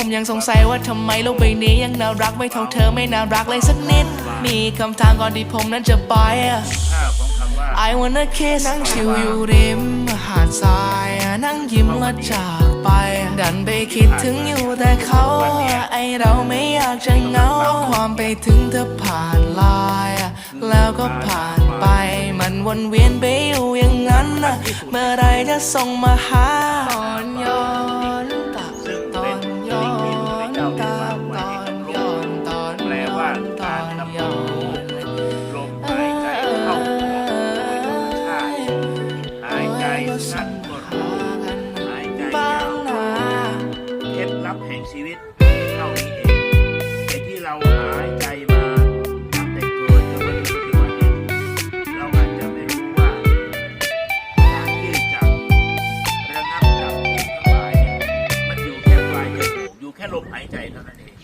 ผมยังสงสัยว่าทำไมโลกใบนี้ยังน่ารักไม่เท่าเธอไม่น่ารักเลยสักนิด มีคำถามก่อนที่ผมนั้นจะไปอะค่าของคำว่า I wanna kiss นั่งชิวอยู่ริมหาดทรายนั่งยิ้มและจากไป ดันไปคิดถึงอยู่แต่เขาไอเราไม่อยากจะเหงาความไปถึงเธอผ่านไลายแล้วก็ผ่านไป มันวนเวียนไปอยู่อย่างนั้นน่ะเมื่อไรจะส่งมาหาตอนย้อน แห่งชีวิตเท่านี้เองไอ้ที่เราหายใจมาตั้งแต่เกิดจนมาถึงปัจจุบันเนี่ยเราอาจจะไม่รู้ว่าการที่จะระงับดับทุกข์ทั้งหลายเนี่ยมันอยู่แค่ปลายจมูกอยู่แค่ลมหายใจเท่านั้นเอง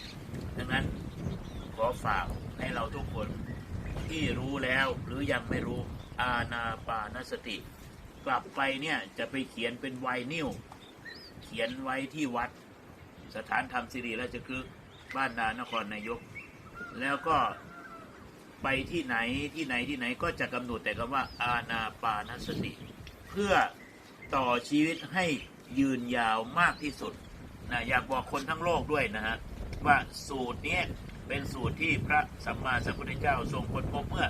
ดังนั้นขอฝากให้เราทุกคนที่รู้แล้วหรือยังไม่รู้อาณาปานสติ กลับไปเนี่ยจะไปเขียนเป็นไวนิลเขียนไว้ที่วัด สถานธรรมสิริราชคฤห์บ้านนานครนายก แล้วก็ไปที่ไหนที่ไหนที่ไหนก็จะกำหนดแต่คำว่าอาณาปานสติ เพื่อต่อชีวิตให้ยืนยาวมากที่สุดนะอยากบอกคนทั้งโลกด้วยนะฮะว่าสูตรนี้เป็นสูตรที่พระสัมมาสัมพุทธเจ้าทรงค้นพบเมื่อ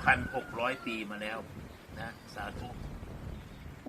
2,600 ปีมาแล้วนะสาธุ